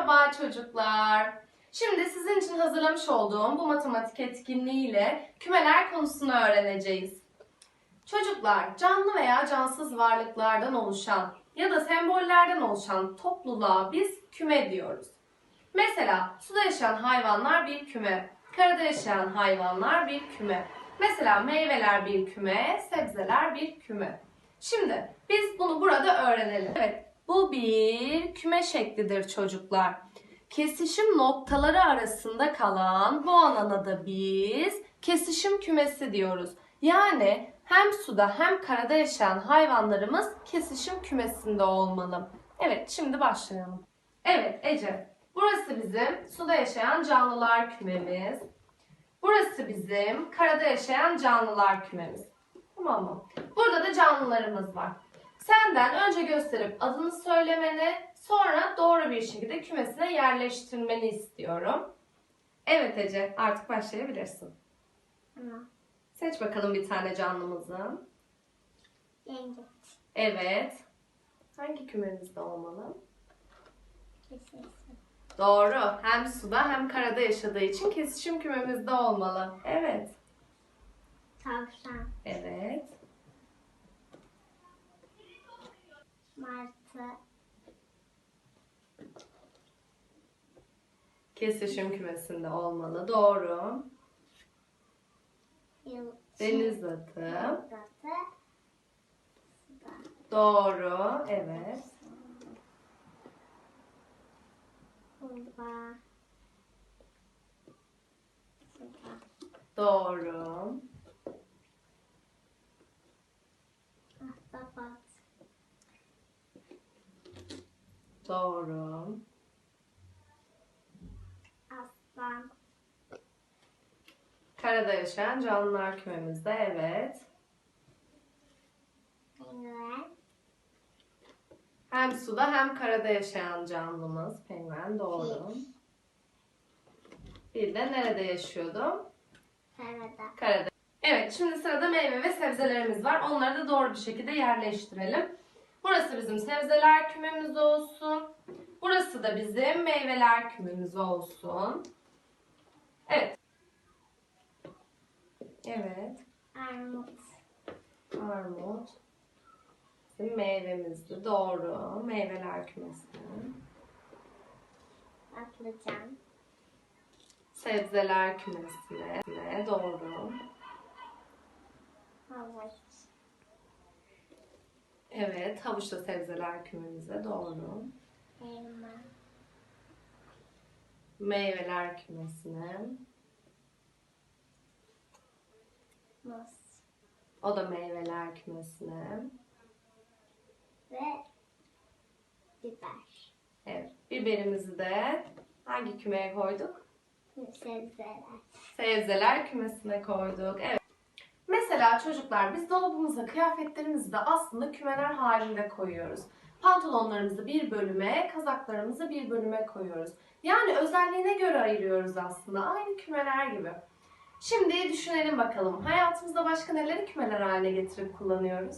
Merhaba çocuklar. Şimdi sizin için hazırlamış olduğum bu matematik etkinliğiyle kümeler konusunu öğreneceğiz. Çocuklar, canlı veya cansız varlıklardan oluşan ya da sembollerden oluşan topluluğa biz küme diyoruz. Mesela suda yaşayan hayvanlar bir küme, karada yaşayan hayvanlar bir küme. Mesela meyveler bir küme, sebzeler bir küme. Şimdi biz bunu burada öğrenelim. Evet, bu bir küme şeklidir çocuklar. Kesişim noktaları arasında kalan bu alana da biz kesişim kümesi diyoruz. Yani hem suda hem karada yaşayan hayvanlarımız kesişim kümesinde olmalı. Evet, şimdi başlayalım. Evet Ece, burası bizim suda yaşayan canlılar kümemiz. Burası bizim karada yaşayan canlılar kümemiz. Tamam mı? Burada da canlılarımız var. Senden önce gösterip adını söylemeni, sonra doğru bir şekilde kümesine yerleştirmeni istiyorum. Evet Ece, artık başlayabilirsin. Tamam. Seç bakalım bir tane canlımızı. Yenge. Evet. Hangi kümemizde olmalı? Kesinlikle. Doğru. Hem suda hem karada yaşadığı için kesişim kümemizde olmalı. Evet. Tavşan. Evet. Kesişim kümesinde olmalı. Doğru. Yıl. Deniz atı. Doğru. Evet. Doğru. Doğru. Aslan. Karada yaşayan canlılar kümemizde. Evet. Penguen. Hem suda hem karada yaşayan canlımız. Penguen. Doğru. Fil. Bir de nerede yaşıyordu? Karada. Karada. Evet, şimdi sırada meyve ve sebzelerimiz var. Onları da doğru bir şekilde yerleştirelim. Burası bizim sebzeler kümemiz olsun. Burası da bizim meyveler kümemiz olsun. Evet. Evet. Armut. Armut. Bizim meyvemizdi. Doğru. Meyveler kümesi. Patlıcan. Sebzeler kümesine. Doğru. Evet. Havuç da sebzeler kümemize. Doğru. Elma. Meyveler kümesine. Muz. O da meyveler kümesine. Ve biber. Evet. Biberimizi de hangi kümeye koyduk? Sebzeler. Sebzeler kümesine koyduk. Evet. Mesela çocuklar biz dolabımıza kıyafetlerimizi de aslında kümeler halinde koyuyoruz. Pantolonlarımızı bir bölüme, kazaklarımızı bir bölüme koyuyoruz. Yani özelliğine göre ayırıyoruz aslında. Aynı kümeler gibi. Şimdi düşünelim bakalım. Hayatımızda başka neleri kümeler haline getirip kullanıyoruz?